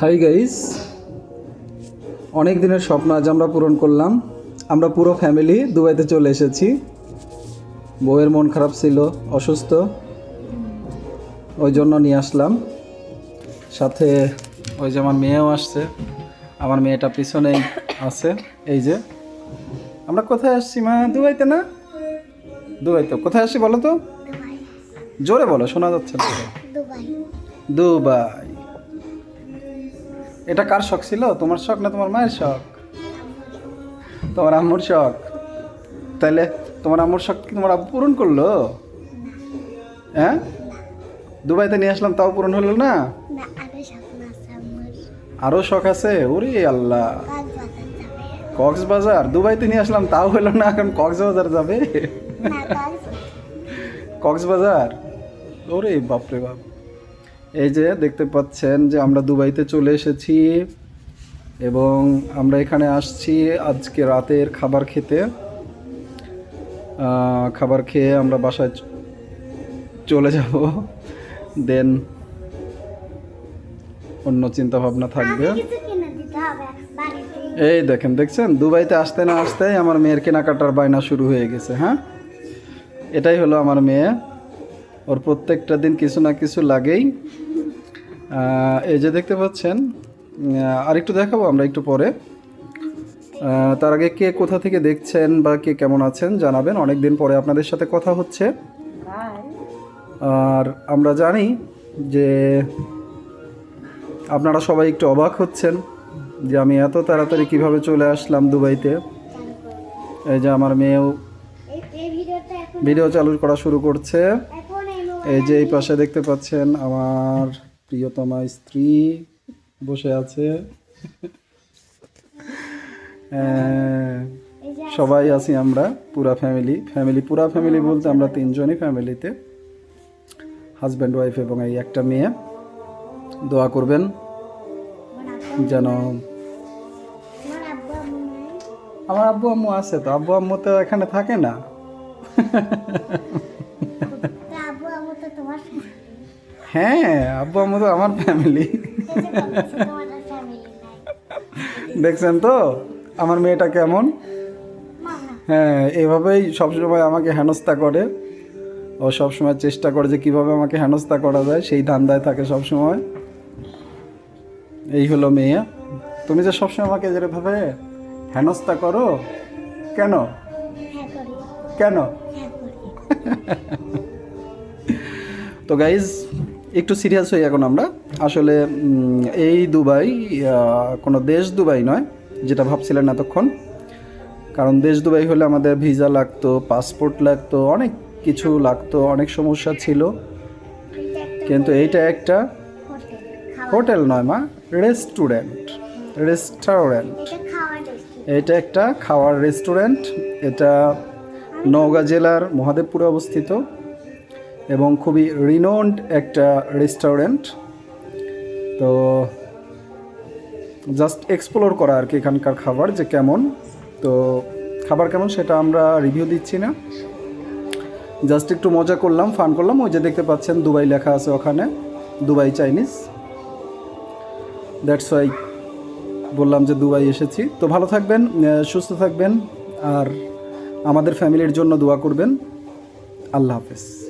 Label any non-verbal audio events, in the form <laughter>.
Hi guys অনেক দিনের স্বপ্ন আজ আমরা পূরণ করলাম। আমরা পুরো ফ্যামিলি দুবাইতে চলে এসেছি। বউয়ের মন খারাপ ছিল অসুস্থ। ওই জন্য নিয়ে আসলাম। সাথে ওই যে আমার মেয়েও আসছে। আমার মেয়েটা পিছনেই আছে। এই যে। আমরা কোথায় আসছি মা? দুবাইতে না? দুবাইতে। কোথায় আসছি বলো তো? জোরে বলো শোনা যাচ্ছে না। দুবাই। দুবাই। এটা কার শখ ছিল? তোমার শখ না তোমার মায়ের শখ? তোমার আম্মুর শখ? তাইলে তোমার আম্মুর শখ কি তোমার আব্বু পূরণ করল? হ্যাঁ? দুবাইতে নিয়ে আসলাম তাও পূরণ হলো না? আরও শখ আছে ওরে আল্লাহ। কক্সবাজার দুবাইতে নিয়ে আসলাম তাও হলো না এখন কক্সবাজার যাবে? কক্সবাজার কক্সবাজার? ওরে বাপরে বাপ। এই যে দেখতে পাচ্ছেন যে আমরা দুবাইতে চলে এসেছি এবং আমরা এখানে আসছি আজকে রাতের খাবার খেতে। খাবার খেয়ে আমরা বাসায় চলে যাব। দেন অন্য চিন্তা ভাবনা থাকবে এই দেখেন দেখছেন? দুবাইতে আসতে না আসতেই আমার মেয়ের কেনাকাটার বায়না শুরু হয়ে গেছে হ্যাঁ? এটাই হলো আমার মেয়ে। ওর প্রত্যেকটা দিন কিছু না কিছু লাগেই এই যে দেখতে পাচ্ছেন আহ, আরেকটু দেখাবো আমরা একটু পরে। তার আগে কে কোথা থেকে দেখছেন বা কে কেমন আছেন জানাবেন। অনেক দিন পরে আপনাদের সাথে কথা হচ্ছে। আর আমরা জানি যে আপনারা সবাই একটু অবাক হচ্ছেন যে আমি এত তাড়াতাড়ি কীভাবে চলে আসলাম দুবাইতে। এই যে আমার মেয়েও ভিডিও চালু করা শুরু করছে। এই যে এই পাশে দেখতে পাচ্ছেন আমার প্রিয়তমা স্ত্রী বসে আছে। <laughs> হ্যাঁ, সবাই আছি আমরা পুরা ফ্যামিলি ফ্যামিলি পুরা ফ্যামিলি বলতে আমরা তিনজনই ফ্যামিলিতে হাজব্যান্ড ওয়াইফ এবং এই একটা মেয়ে। দোয়া করবেন যেন আমার আব্বু আম্মু নাই আমার আব্বু আম্মু আছে তো আব্বু আম্মু তো এখানে থাকে না <laughs> তা আব্বু আম্মু তো তোমার family। হ্যাঁ আব্বু আম্মু তো আমার ফ্যামিলি দেখছেন তো? আমার মেয়েটা কেমন? হ্যাঁ এভাবেই সবসময় আমাকে হেনস্থা করে। ও সবসময় চেষ্টা করে যে কীভাবে আমাকে হেনস্থা করা যায় সেই ধান্দায় থাকে সবসময়। এই হলো মেয়ে। তুমি যে সবসময় আমাকে যেভাবে হেনস্থা করো কেন? কেন? হ্যাঁ তো গাইজ একটু সিরিয়াস হই এখন আমরা। আসলে এই দুবাই কোনো দেশ দুবাই নয় যেটা ভাবছিলেন এতক্ষণ। কারণ দেশ দুবাই হলে আমাদের ভিসা লাগতো পাসপোর্ট লাগতো অনেক কিছু লাগতো অনেক সমস্যা ছিল। কিন্তু এইটা একটা হোটেল নয় মা রেস্টুরেন্ট রেস্টুরেন্ট এটা খাওয়ার রেস্টুরেন্ট এটা একটা খাওয়ার রেস্টুরেন্ট এটা নওগাঁ জেলার মহাদেবপুরে অবস্থিত। এবং খুবই রিনোন্ড একটা রেস্টুরেন্ট তো জাস্ট এক্সপ্লোর করা আর কি এখানকার খাবার যে কেমন। তো খাবার কেমন সেটা আমরা রিভিউ দিচ্ছি না। জাস্ট একটু মজা করলাম ফান করলাম। ওই যে দেখতে পাচ্ছেন দুবাই লেখা আছে ওখানে, দুবাই চাইনিজ। দ্যাটস ওয়াই বললাম যে দুবাই এসেছি। তো ভালো থাকবেন সুস্থ থাকবেন, আর আমাদের ফ্যামিলির জন্য দোয়া করবেন। আল্লাহ হাফেজ।